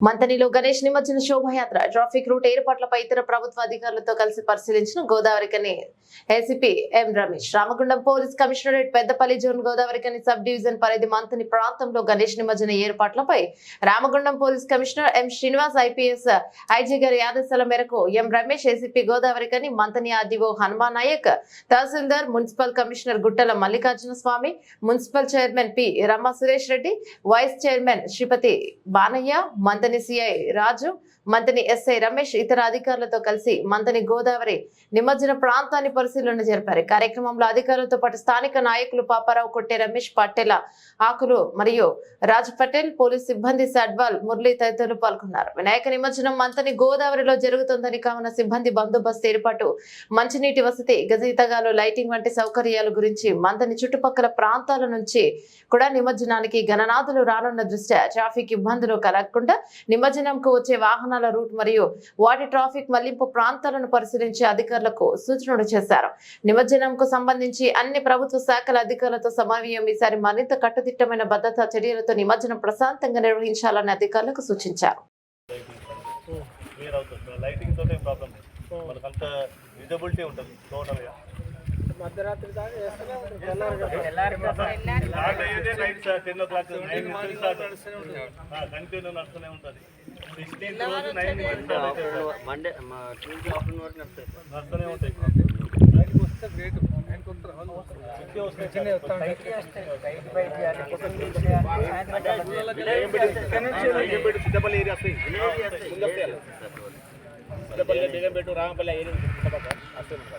మంతనిలో గణేష్ నిమజ్జన శోభాయాత్ర traffic route ఏర్పాట్లపై ఇతర ప్రభుత్వ అధికారులతో కలిసి పరిశీలించిన Godavarikhani ACP M Ramesh. Ramagundam police commissionerate Peddapalli zone Godavarikhani sub division పరిధి మంతని ప్రాంతంలో గణేష్ నిమజ్జన ఏర్పాట్లపై Ramagundam police commissioner M Srinivas IPS IG గారి ఆదేశాల మేరకు M Ramesh ACP Godavarikhani Manthani RDO Hanuma Naik tahsildar municipal commissioner Guttala Mallikarjuna Swamy municipal chairman P Ramma Suresh Reddy vice chairman Sripathi Banaiah Manthani CI Raju Manthani SI Ramesh ఇతర అధికారులతో కలిసి మంతని గోదావరి నిమజ్జన ప్రాంతాన్ని పరిశీలన జరిపారు. కార్యక్రమంలో అధికారులతో పాటు స్థానిక నాయకులు పాపారావు కొట్టే రమేష్ పటేల ఆకులు మరియు రాజ్ పటేల్ పోలీస్ సిబ్బంది సడ్వాల్ మురళీ తదితరులు పాల్గొన్నారు. వినాయక నిమజ్జనం మంతని గోదావరిలో జరుగుతుందని కావున సిబ్బంది బందోబస్తు ఏర్పాటు మంచినీటి వసతి గజయితగాలు లైటింగ్ వంటి సౌకర్యాల గురించి మంతని చుట్టుపక్కల ప్రాంతాల నుంచి కూడా నిమజ్జనానికి గణనాథులు రానున్న దృష్ట్యా ట్రాఫిక్ ఇబ్బందులు కలగకుండా నిమజ్జనంకు వచ్చే వాహనాల రూట్ మరియు వాటి ట్రాఫిక్ మళ్ళింపు ప్రాంతాలను పరిశీలించి అధికారులకు సూచనలు చేశారు. నిమజ్జనంకు సంబంధించి అన్ని ప్రభుత్వ శాఖల అధికారులతో సమావేశం ఈసారి మరింత కట్టుదిట్టమైన భద్రతా చర్యలతో నిమజ్జనం ప్రశాంతంగా నిర్వహించాలని అధికారులకు సూచించారు. క్లియర్ అవుతుంది. లైటింగ్ తోటే ప్రాబ్లం విజిబిలిటీ ఉంటుంది. టోటల్గా మధ్యరాత్రి దాకా వేస్తూనే ఉంటారు మండే ట్యూస్డే ఆఫ్టర్నూన్ వరకు నడుస్తూనే ఉంటాయి వస్తే గ్రేట్ సిద్ధపల్లి ఏరియా వస్తాయి. సిద్ధపల్లి బేగంపేట రామపల్లి ఏరియా